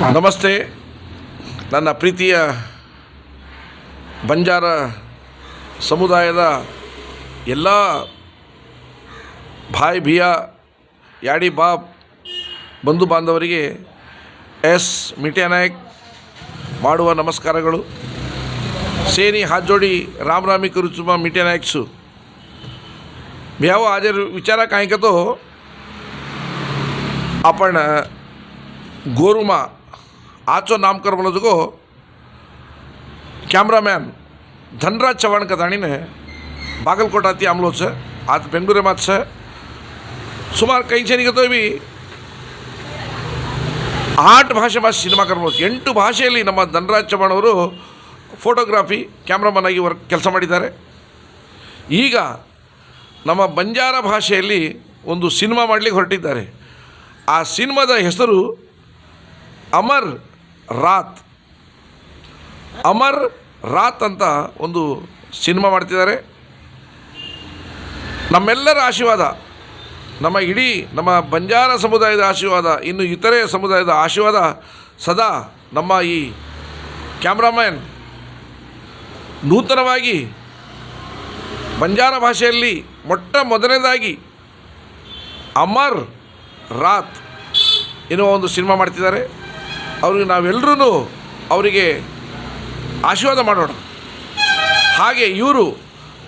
ನಮಸ್ತೆ. ನನ್ನ ಪ್ರೀತಿಯ ಬಂಜಾರ ಸಮುದಾಯದ ಎಲ್ಲ ಭಾಯ್ ಭಿಯಾ, ಯಾಡಿ ಬಾಬ್ ಬಂಧು ಬಾಂಧವರಿಗೆ ಎಸ್ ನಾಯಕ್ ಮಾಡುವ ನಮಸ್ಕಾರಗಳು. ಸೇನಿ ಹಾಜೋಡಿ ರಾಮರಾಮಿ ಕುರುಚುಮ ಮಿಟ್ಯಾನಾಯಕ್ಸು ಯಾವ આજે ವಿಚಾರ કાંઈક હતો ಗೋರುಮಾ ಆಚೋ ನಾಮಕರ್ ಬಲೋದಗೂ, ಕ್ಯಾಮ್ರಾಮ್ಯಾನ್ ಧನ್ರಾಜ್ ಚವಾಣ್ ಕದಾಣಿನೇ ಬಾಗಲಕೋಟ ಅತಿ ಆಮ್ಲೋ ಸರ್ ಆತ ಬೆಂಗಳೂರೇ ಮಾತು ಸರ್ ಸುಮಾರು ಕೈ ಜನಿಗೆ ಆಟ್ ಭಾಷೆ ಭಾಷೆ ಸಿನಿಮಾ ಕರ್ಬೋದು ಎಂಟು ಭಾಷೆಯಲ್ಲಿ ನಮ್ಮ ಧನರಾಜ್ ಚವಾಣ್ ಅವರು ಫೋಟೋಗ್ರಾಫಿ, ಕ್ಯಾಮ್ರಾಮನ್ ಆಗಿ ವರ್ಕ್ ಕೆಲಸ ಮಾಡಿದ್ದಾರೆ. ಈಗ ನಮ್ಮ ಬಂಜಾರ ಭಾಷೆಯಲ್ಲಿ ಒಂದು ಸಿನಿಮಾ ಮಾಡಲಿಕ್ಕೆ ಹೊರಟಿದ್ದಾರೆ. ಆ ಸಿನಿಮಾದ ಹೆಸರು ಅಮರ್ ರಾತ್. ಅಮರ್ ರಾತ್ ಅಂತ ಒಂದು ಸಿನಿಮಾ ಮಾಡ್ತಿದ್ದಾರೆ. ನಮ್ಮೆಲ್ಲರ ಆಶೀರ್ವಾದ, ನಮ್ಮ ಇಡೀ ನಮ್ಮ ಬಂಜಾರ ಸಮುದಾಯದ ಆಶೀರ್ವಾದ, ಇನ್ನು ಇತರೆ ಸಮುದಾಯದ ಆಶೀರ್ವಾದ ಸದಾ ನಮ್ಮ ಈ ಕ್ಯಾಮ್ರಾಮ್ಯಾನ್ ನೂತನವಾಗಿ ಬಂಜಾರ ಭಾಷೆಯಲ್ಲಿ ಮೊಟ್ಟ ಮೊದಲನೇದಾಗಿ ಅಮರ್ ರಾತ್ ಎನ್ನುವ ಒಂದು ಸಿನಿಮಾ ಮಾಡ್ತಿದ್ದಾರೆ. ಅವ್ರಿಗೆ ನಾವೆಲ್ಲರೂ ಅವರಿಗೆ ಆಶೀರ್ವಾದ ಮಾಡೋಣ. ಹಾಗೆ ಇವರು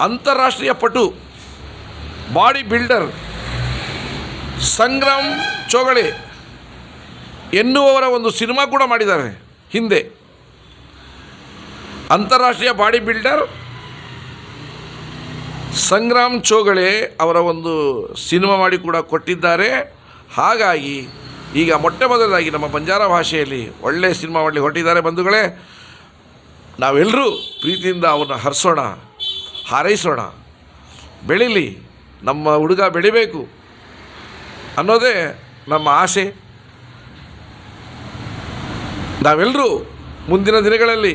ಅಂತಾರಾಷ್ಟ್ರೀಯ ಪಟು, ಬಾಡಿ ಬಿಲ್ಡರ್ ಸಂಗ್ರಾಮ್ ಚೋಗಳೆ ಎನ್ನುವವರ ಒಂದು ಸಿನಿಮಾ ಕೂಡ ಮಾಡಿದ್ದಾರೆ ಹಿಂದೆ. ಅಂತಾರಾಷ್ಟ್ರೀಯ ಬಾಡಿ ಬಿಲ್ಡರ್ ಸಂಗ್ರಾಮ್ ಚೋಗಳೆ ಅವರ ಒಂದು ಸಿನಿಮಾ ಮಾಡಿ ಕೂಡ ಕೊಟ್ಟಿದ್ದಾರೆ. ಹಾಗಾಗಿ ಈಗ ಮೊಟ್ಟ ಮೊದಲಾಗಿ ನಮ್ಮ ಬಂಜಾರ ಭಾಷೆಯಲ್ಲಿ ಒಳ್ಳೆಯ ಸಿನಿಮಾ ಮಾಡಲಿ ಹೊರಟಿದ್ದಾರೆ ಬಂಧುಗಳೇ. ನಾವೆಲ್ಲರೂ ಪ್ರೀತಿಯಿಂದ ಅವನ್ನ ಹರಿಸೋಣ, ಹಾರೈಸೋಣ. ಬೆಳೀಲಿ, ನಮ್ಮ ಹುಡುಗ ಬೆಳಿಬೇಕು ಅನ್ನೋದೇ ನಮ್ಮ ಆಸೆ. ನಾವೆಲ್ಲರೂ ಮುಂದಿನ ದಿನಗಳಲ್ಲಿ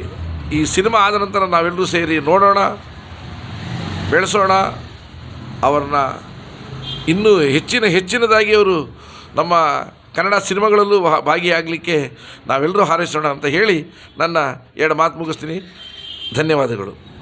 ಈ ಸಿನಿಮಾ ಆದ ನಂತರ ನಾವೆಲ್ಲರೂ ಸೇರಿ ನೋಡೋಣ, ಬೆಳೆಸೋಣ. ಅವ್ರನ್ನ ಇನ್ನೂ ಹೆಚ್ಚಿನ ಹೆಚ್ಚಿನದಾಗಿ ಅವರು ನಮ್ಮ ಕನ್ನಡ ಸಿನಿಮಾಗಳಲ್ಲೂ ಭಾಗಿಯಾಗಲಿಕ್ಕೆ ನಾವೆಲ್ಲರೂ ಹಾರೈಸೋಣ ಅಂತ ಹೇಳಿ ನನ್ನ ಎರಡು ಮಾತು ಮುಗಿಸ್ತೀನಿ. ಧನ್ಯವಾದಗಳು.